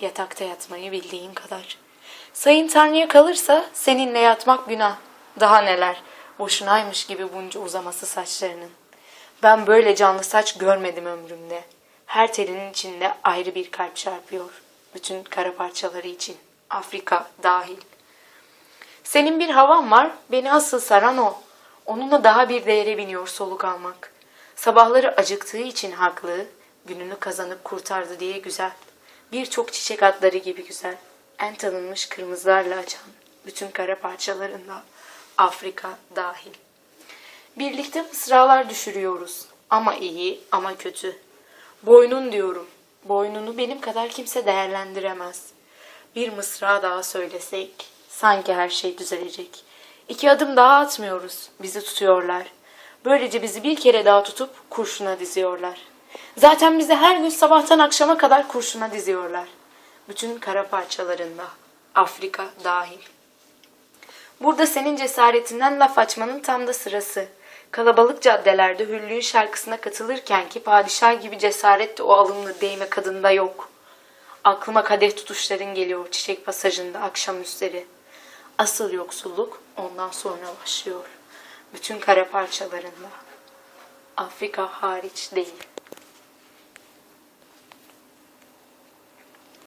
Yatakta yatmayı bildiğin kadar. Sayın Tanrı'ya kalırsa seninle yatmak günah. Daha neler, boşunaymış gibi bunca uzaması saçlarının. Ben böyle canlı saç görmedim ömrümde. Her telinin içinde ayrı bir kalp çarpıyor. Bütün kara parçaları için. Afrika dahil. Senin bir havan var, beni asıl saran o. Onunla daha bir değere biniyor soluk almak. Sabahları acıktığı için haklı, gününü kazanıp kurtardı diye güzel. Birçok çiçek atları gibi güzel. En tanınmış kırmızılarla açan bütün kara parçalarında Afrika dahil. Birlikte mısralar düşürüyoruz. Ama iyi ama kötü. Boynun diyorum. Boynunu benim kadar kimse değerlendiremez. Bir mısra daha söylesek sanki her şey düzelecek. İki adım daha atmıyoruz. Bizi tutuyorlar. Böylece bizi bir kere daha tutup kurşuna diziyorlar. Zaten bizi her gün sabahtan akşama kadar kurşuna diziyorlar. Bütün kara parçalarında. Afrika dahil. Burada senin cesaretinden laf açmanın tam da sırası. Kalabalık caddelerde Hüllü'nün şarkısına katılırken ki padişah gibi cesaret de o alımlı değme kadında yok. Aklıma kadeh tutuşların geliyor çiçek pasajında akşamüstleri. Asıl yoksulluk ondan sonra başlıyor. Bütün kara parçalarında. Afrika hariç değil.